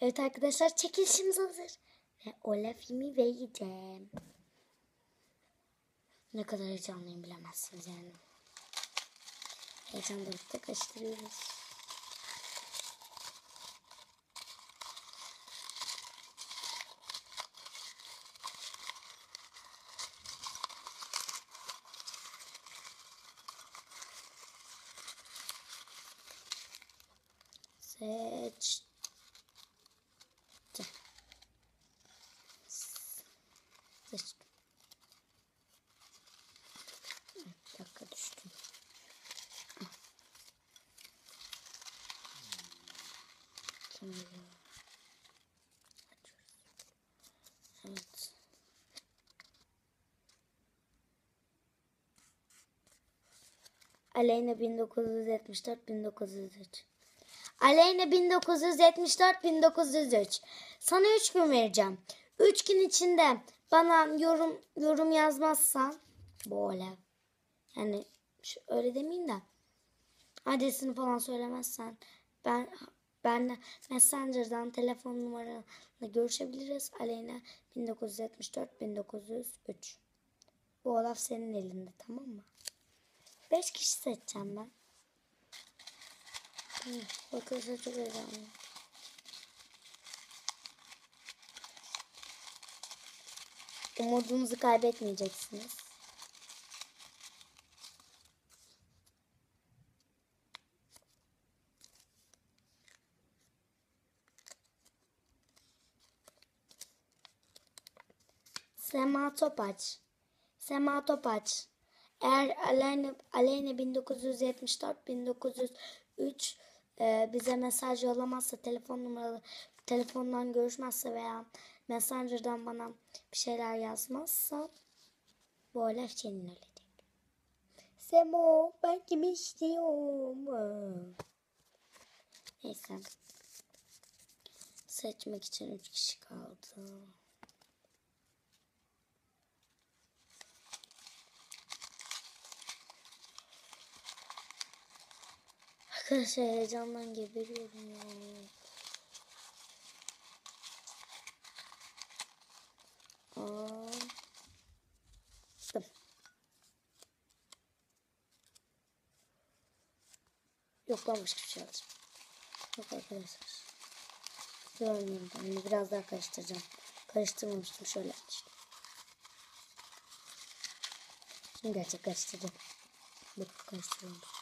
Evet arkadaşlar çekilişimiz hazır. Ve Olaf filmi ve yiyeceğim. Ne kadar heyecanlıyım bilemezsiniz yani. Heyecan dorukta kaçtırıyoruz. Seç. Açıyoruz. Evet. Aleyna 1974 1903 Aleyna 1974 1903 Sana 3 gün vereceğim. 3 gün içinde bana yorum yorum yazmazsan böyle. Yani öyle demeyeyim de adresini falan söylemezsen ben ben Messenger'dan telefon numaranla görüşebiliriz. Aleyna 1974 1903 Bu Olaf senin elinde tamam mı? 5 kişi seçeceğim ben. Hı, Arkadaşlar çok heyecanlıyım. Umudunuzu kaybetmeyeceksiniz. Sema Topaç. Sema Topaç. Eğer Aleyna, Aleyna 1974 1903 e, bize mesaj yollamazsa telefon numaralı telefondan görüşmezse veya Messenger'dan bana bir şeyler yazmazsa bu olay senin olacak. Semo ben kimi istiyorum? Neyse. Seçmek için üç kişi kaldı. Arkadaşlar heyecandan geberiyorum ya. Aa. Dım. Yok ben başka bir şey alacağım. Yok arkadaşlar. Görmüyorum ben. Biraz daha karıştıracağım. Karıştırmamıştım şöyle yapmıştım. Şimdi gerçek karıştıracağım. Bak karıştırıyorum.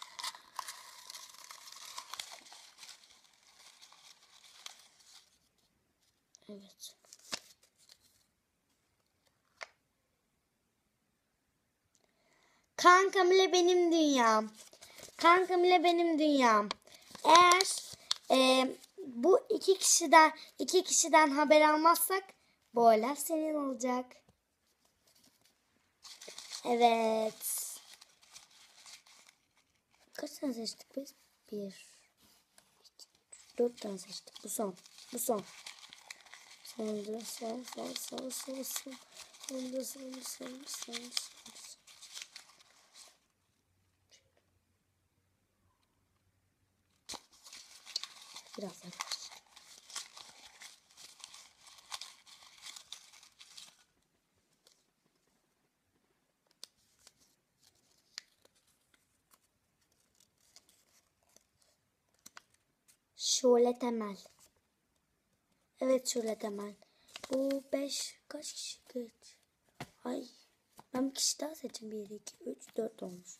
Evet. Kankam ile benim dünyam. Kankam ile benim dünyam. Eğer e, bu iki kişiden iki kişiden haber almazsak bu olay senin olacak. Evet. Kaç tane seçtik biz? Bir. iki, dört tane seçtik. Bu son. Bu son. Sonunda son son son son son. Sonunda son son son son. Biraz daha karıştır. Şule Temel. Evet Şule Temel. Bu 5 kaç kişi geç? Ay ben bir kişi daha seçeyim. 1, 2, 3, 4 olmuş.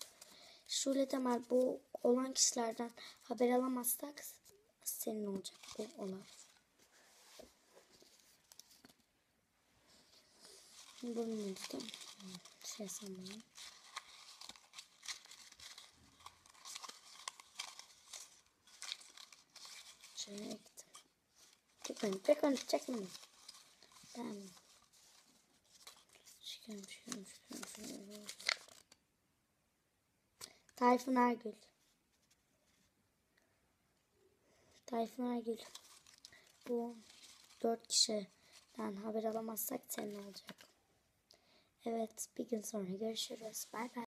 Şule Temel bu olan kişilerden haber alamazsak senin olacak bu olan. Bunu unuttum. Şey sanmayayım. Şöyle. Çek beni, çek beni, çek beni. Ben. Çıkıyorum, çıkıyorum, çıkıyorum, çıkıyorum. Tayfun Ergül. Tayfun Ergül. Bu dört kişiden haber alamazsak senin olacak. Evet bir gün sonra görüşürüz. Bay bay.